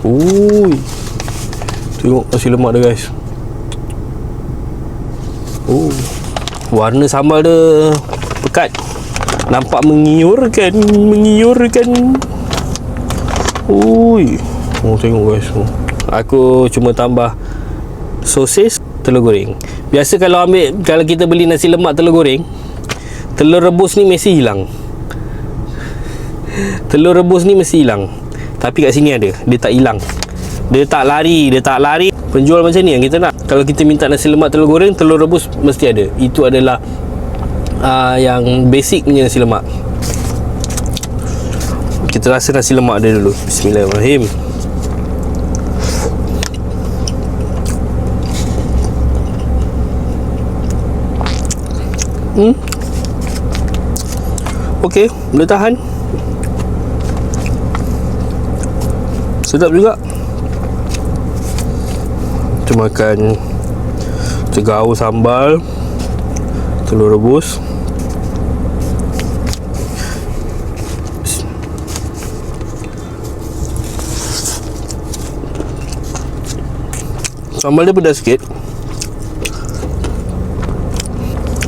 Ui. Tengok nasi lemak dia guys. Oh. Warna sambal dia pekat. Nampak mengiurkan, mengiurkan. Ui. Oh tengok guys. Oh. Aku cuma tambah sosis telur goreng. Biasa kalau ambil kalau kita beli nasi lemak telur goreng, telur rebus ni mesti hilang. Telur rebus ni mesti hilang. Tapi kat sini ada. Dia tak hilang. Dia tak lari, dia tak lari. Penjual macam ni yang kita nak. Kalau kita minta nasi lemak telur goreng, telur rebus mesti ada. Itu adalah uh, yang basic punya nasi lemak. Kita rasa nasi lemak dia dulu. Bismillahirrahmanirrahim. Hmm. Okey, boleh tahan. Sedap juga. Kita makan Tegau sambal Telur rebus. Sambal dia pedas sikit.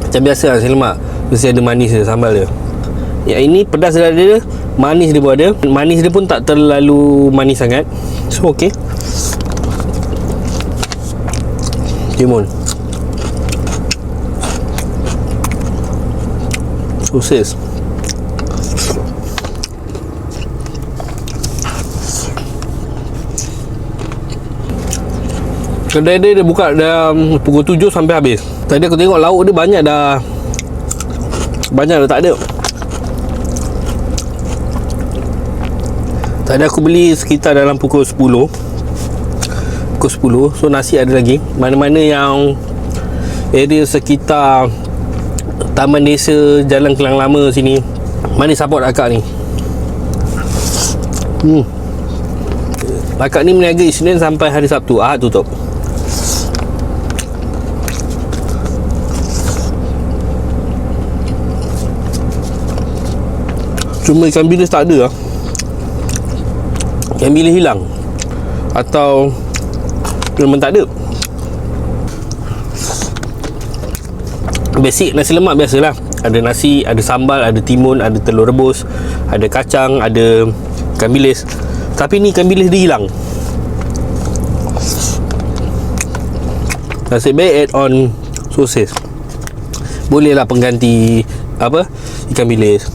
Macam biasa lah lemak. Mesti ada manis dia sambal dia Yang ini pedas dia ada Manis dia pun ada. Manis dia pun tak terlalu manis sangat. So okay. Timun Sosis. Kedai dia dia buka dalam pukul 7 sampai habis. Tadi aku tengok lauk dia banyak dah. Banyak dah tak ada Tadi aku beli sekitar dalam pukul 10 Pukul 10 So nasi ada lagi. Mana-mana yang Area sekitar Taman Desa Jalan Kelang Lama sini. Mana support akak ni? Hmm. Akak ni meniaga Isnin sampai hari Sabtu. Ahad tutup Cuma ikan bilis tak ada lah Ikan bilis hilang? Atau Memang tak ada? Basic nasi lemak biasalah. Ada nasi, ada sambal, ada timun, ada telur rebus Ada kacang, ada ikan bilis. Tapi ni ikan bilis dia hilang. Nasib baik add on sosis. Bolehlah pengganti Apa Ikan bilis